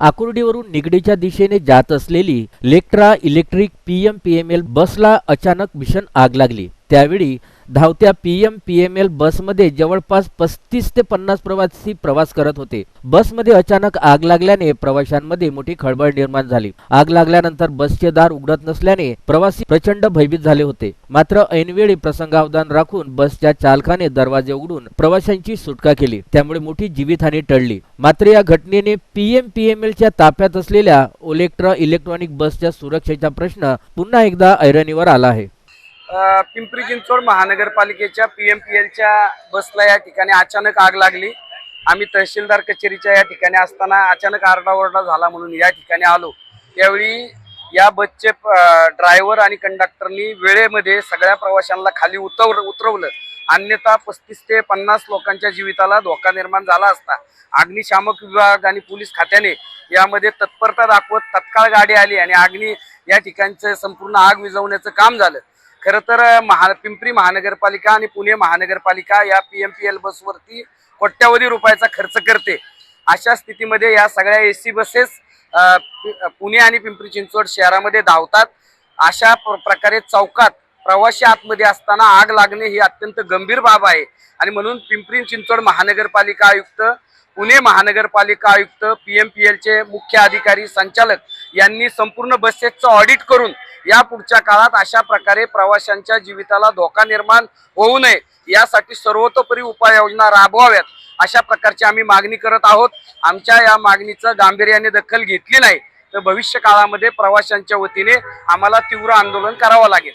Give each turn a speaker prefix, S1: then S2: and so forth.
S1: आकुर्डीवरून निगडीच्या दिशेने जात असलेली लेक्ट्रा इलेक्ट्रिक पीएम पीएमएल बसला अचानक भीषण आग लागली. त्यावेळी धावत्या पीएम पीएमएल बसमध्ये जवळपास पस्तीस ते पन्नास प्रवासी प्रवास करत होते. बसमध्ये अचानक आग लागल्याने प्रवाशांमध्ये मोठी खळबळ निर्माण झाली. आग लागल्यानंतर बसचे दार उघडत नसल्याने प्रवासी प्रचंड भयभीत झाले होते. मात्र ऐनवेळी प्रसंगावधान राखून बसच्या चालकाने दरवाजे उघडून प्रवाशांची सुटका केली. त्यामुळे मोठी जीवितहानी टळली. मात्र या घटनेने पीएम पीएमएलच्या ताफ्यात असलेल्या ओलेक्ट्रा इलेक्ट्रॉनिक बसच्या सुरक्षेचा प्रश्न पुन्हा एकदा ऐरणीवर आला आहे.
S2: पिंपरी चिंचवड महानगरपालिकेच्या पी एम पी एलच्या बसला या ठिकाणी अचानक आग लागली. आम्ही तहसीलदार कचेरीच्या या ठिकाणी असताना अचानक आरडाओरडा झाला म्हणून या ठिकाणी आलो. त्यावेळी या बसचे ड्रायव्हर आणि कंडक्टरनी वेळेमध्ये सगळ्या प्रवाशांना खाली उतर उतरवलं. अन्यथा पस्तीस ते पन्नास लोकांच्या जीविताला धोका निर्माण झाला असता. अग्निशामक विभाग आणि पोलीस खात्याने यामध्ये तत्परता दाखवत तत्काळ गाडी आली आणि अग्नी या ठिकाणचं संपूर्ण आग विझवण्याचं काम झालं. खरं तर महा पिंपरी महानगरपालिका आणि पुणे महानगरपालिका या पी एम पी एल बसवरती कोट्यावधी रुपयाचा खर्च करते. अशा स्थितीमध्ये या सगळ्या ए सी बसेस पुणे आणि पिंपरी चिंचवड शहरामध्ये धावतात. अशा प्र- प्रकारे चौकात प्रवासी आतमध्ये असताना आग लागणे ही अत्यंत गंभीर बाब आहे. आणि म्हणून पिंपरी चिंचवड महानगरपालिका आयुक्त पुणे महानगरपालिका आयुक्त पी एम पी एलचे मुख्य अधिकारी संचालक यांनी संपूर्ण बसेसचं ऑडिट करून या पुढच्या काळात अशा प्रकारे प्रवाशांच्या जीविताला धोका निर्माण होऊ नये. यासाठी सर्वतोपरी उपाययोजना राबवाव्यात अशा प्रकारची आम्ही मागणी करत आहोत. आमच्या या मागणीचं गांभीर्याने दखल घेतली नाही तर भविष्य काळामध्ये प्रवाशांच्या वतीने आम्हाला तीव्र आंदोलन करावं लागेल.